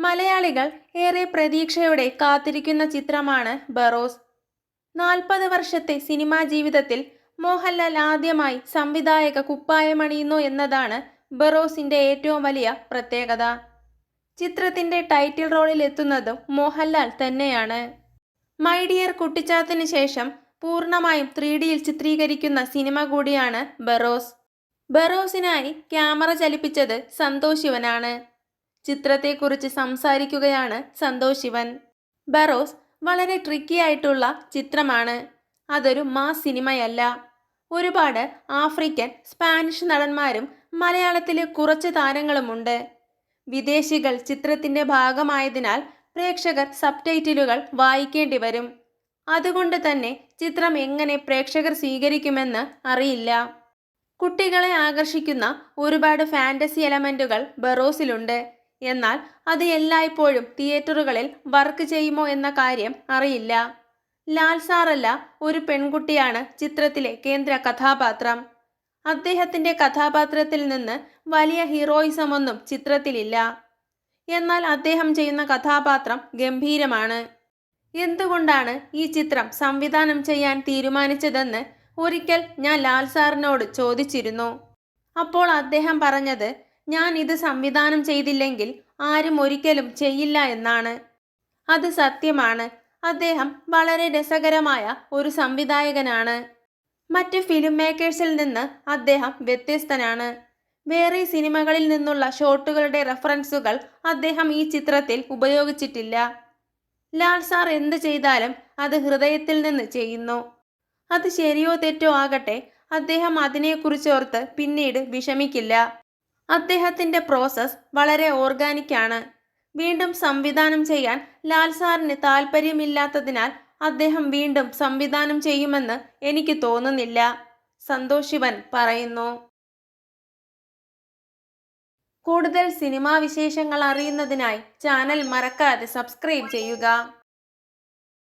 മലയാളികൾ ഏറെ പ്രതീക്ഷയോടെ കാത്തിരിക്കുന്ന ചിത്രമാണ് ബറോസ്. നാൽപ്പത് വർഷത്തെ സിനിമാ ജീവിതത്തിൽ മോഹൻലാൽ ആദ്യമായി സംവിധായക കുപ്പായമണിയുന്നു എന്നതാണ് ബറോസിന്റെ ഏറ്റവും വലിയ പ്രത്യേകത. ചിത്രത്തിന്റെ ടൈറ്റിൽ റോളിൽ എത്തുന്നതും മോഹൻലാൽ തന്നെയാണ്. മൈ ഡിയർ കുട്ടിച്ചാത്തിന് ശേഷം പൂർണമായും ത്രീ ഡിയിൽ ചിത്രീകരിക്കുന്ന സിനിമ കൂടിയാണ് ബറോസ്. ബറോസിനായി ക്യാമറ ചലിപ്പിച്ചത് സന്തോഷ് ശിവനാണ്. ചിത്രത്തെക്കുറിച്ച് സംസാരിക്കുകയാണ് സന്തോഷ് ശിവൻ. ബറോസ് വളരെ ട്രിക്കി ആയിട്ടുള്ള ചിത്രമാണ്. അതൊരു മാസ് സിനിമയല്ല. ഒരുപാട് ആഫ്രിക്കൻ സ്പാനിഷ് നടന്മാരും മലയാളത്തിലെ കുറച്ച് താരങ്ങളുമുണ്ട്. വിദേശികൾ ചിത്രത്തിന്റെ ഭാഗമായതിനാൽ പ്രേക്ഷകർ സബ്ടൈറ്റിലുകൾ വായിക്കേണ്ടി വരും. അതുകൊണ്ട് തന്നെ ചിത്രം എങ്ങനെ പ്രേക്ഷകർ സ്വീകരിക്കുമെന്ന് അറിയില്ല. കുട്ടികളെ ആകർഷിക്കുന്ന ഒരുപാട് ഫാന്റസി എലമെന്റുകൾ ബറോസിലുണ്ട്. എന്നാൽ അത് എല്ലായ്പ്പോഴും തിയേറ്ററുകളിൽ വർക്ക് ചെയ്യുമോ എന്ന കാര്യം അറിയില്ല. ലാൽ സാറല്ല ഒരു പെൺകുട്ടിയാണ് ചിത്രത്തിലെ കേന്ദ്ര കഥാപാത്രം. അദ്ദേഹത്തിന്റെ കഥാപാത്രത്തിൽ നിന്ന് വലിയ ഹീറോയിസമൊന്നും ചിത്രത്തിലില്ല. എന്നാൽ അദ്ദേഹം ചെയ്യുന്ന കഥാപാത്രം ഗംഭീരമാണ്. എന്തുകൊണ്ടാണ് ഈ ചിത്രം സംവിധാനം ചെയ്യാൻ തീരുമാനിച്ചതെന്ന് ഒരിക്കൽ ഞാൻ ലാൽ സാറിനോട് ചോദിച്ചിരുന്നു. അപ്പോൾ അദ്ദേഹം പറഞ്ഞത് ഞാൻ ഇത് സംവിധാനം ചെയ്തില്ലെങ്കിൽ ആരും ഒരിക്കലും ചെയ്യില്ല എന്നാണ്. അത് സത്യമാണ്. അദ്ദേഹം വളരെ രസകരമായ ഒരു സംവിധായകനാണ്. മറ്റ് ഫിലിം മേക്കേഴ്സിൽ നിന്ന് അദ്ദേഹം വ്യത്യസ്തനാണ്. വേറെ സിനിമകളിൽ നിന്നുള്ള ഷോട്ടുകളുടെ റെഫറൻസുകൾ അദ്ദേഹം ഈ ചിത്രത്തിൽ ഉപയോഗിച്ചിട്ടില്ല. ലാൽ സാർ എന്ത് ചെയ്താലും അത് ഹൃദയത്തിൽ നിന്ന് ചെയ്യുന്നു. അത് ശരിയോ തെറ്റോ ആകട്ടെ അദ്ദേഹം അതിനെക്കുറിച്ചോർത്ത് പിന്നീട് വിഷമിക്കില്ല. അദ്ദേഹത്തിന്റെ പ്രോസസ് വളരെ ഓർഗാനിക്കാണ് വീണ്ടും സംവിധാനം ചെയ്യാൻ ലാൽ സാറിന് താല്പര്യമില്ലാത്തതിനാൽ അദ്ദേഹം വീണ്ടും സംവിധാനം ചെയ്യുമെന്ന് എനിക്ക് തോന്നുന്നില്ല. സന്തോഷ് ശിവൻ പറയുന്നു. കൂടുതൽ സിനിമാ വിശേഷങ്ങൾ അറിയുന്നതിനായി ചാനൽ മറക്കാതെ സബ്സ്ക്രൈബ് ചെയ്യുക.